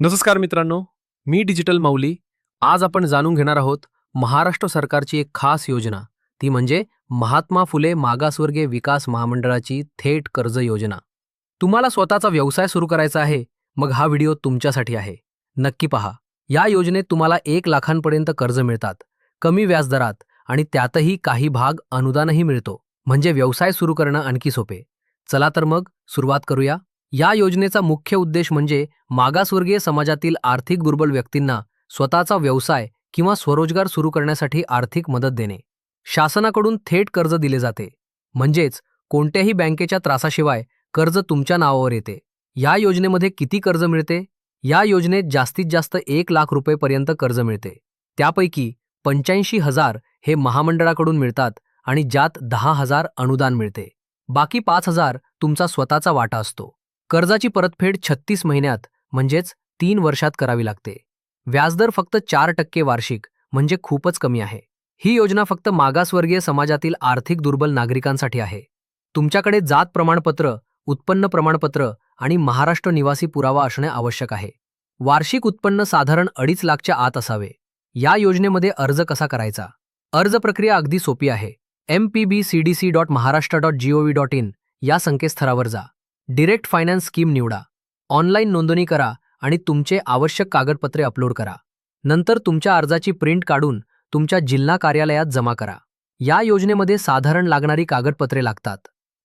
नमस्कार मित्रांनो मी डिजिटल माऊली. आज आपण जाणून घेणार आहोत महाराष्ट्र सरकारची एक खास योजना. ती म्हणजे महात्मा फुले मागासवर्गीय विकास महामंडळाची थेट कर्ज योजना. तुम्हाला स्वतःचा व्यवसाय सुरू करायचा आहे मग हा व्हिडिओ तुमच्यासाठी आहे. नक्की पहा. या योजनेत तुम्हाला एक लाखांपर्यंत कर्ज मिळतात. कमी व्याजदरात आणि त्यातही काही भाग अनुदानही मिळतो. म्हणजे व्यवसाय सुरू करणं आणखी सोपे. चला तर मग सुरुवात करूया. या योजनेचा मुख्य उद्देश म्हणजे मागासवर्गीय समाजातील आर्थिक दुर्बल व्यक्तींना स्वतःचा व्यवसाय किंवा स्वरोजगार सुरू करण्यासाठी आर्थिक मदत देणे. शासनाकडून थेट कर्ज दिले जाते. म्हणजेच कोणत्याही बँकेच्या त्रासाशिवाय कर्ज तुमच्या नावावर येते. या योजनेमध्ये किती कर्ज मिळते? या योजनेत जास्तीत जास्त एक लाख रुपयेपर्यंत कर्ज मिळते. त्यापैकी पंच्याऐंशी हजार हे महामंडळाकडून मिळतात आणि ज्यात दहा हजार अनुदान मिळते. बाकी पाच हजार तुमचा स्वतःचा वाटा असतो. कर्जाची परतफेड छत्तीस महिन्यात म्हणजेच तीन वर्षात करावी लागते. व्याजदर फक्त चार टक्के वार्षिक म्हणजे खूपच कमी आहे. ही योजना फक्त मागासवर्गीय समाजातील आर्थिक दुर्बल नागरिकांसाठी आहे. तुमच्याकडे जात प्रमाणपत्र उत्पन्न प्रमाणपत्र आणि महाराष्ट्र निवासी पुरावा असणे आवश्यक आहे. वार्षिक उत्पन्न साधारण अडीच लाखच्या आत असावे. या योजनेमध्ये अर्ज कसा करायचा? अर्ज प्रक्रिया अगदी सोपी आहे. M P B C D C dot Maharashtra dot GOV dot in या संकेतस्थळावर जा. डिरेक्ट फायनान्स स्कीम निवडा. ऑनलाईन नोंदणी करा आणि तुमचे आवश्यक कागदपत्रे अपलोड करा. नंतर तुमच्या अर्जाची प्रिंट काढून तुमच्या जिल्हा कार्यालयात जमा करा. या योजनेमध्ये साधारण लागणारी कागदपत्रे लागतात.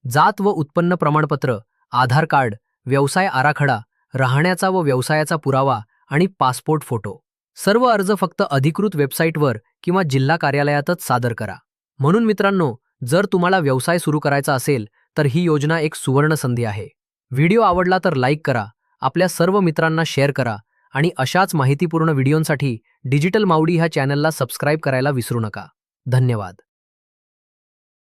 जात व उत्पन्न प्रमाणपत्र आधार कार्ड व्यवसाय आराखडा राहण्याचा व व्यवसायाचा पुरावा आणि पासपोर्ट फोटो. सर्व अर्ज फक्त अधिकृत वेबसाईटवर किंवा जिल्हा कार्यालयातच सादर करा. म्हणून मित्रांनो जर तुम्हाला व्यवसाय सुरू करायचा असेल तर ही योजना एक सुवर्ण संधी आहे. व्हिडिओ आवडला तर लाईक करा आपल्या सर्व मित्रांना शेअर करा आणि अशाच माहितीपूर्ण व्हिडिओंसाठी डिजिटल मावडी ह्या चॅनलला सबस्क्राईब करायला विसरू नका. धन्यवाद.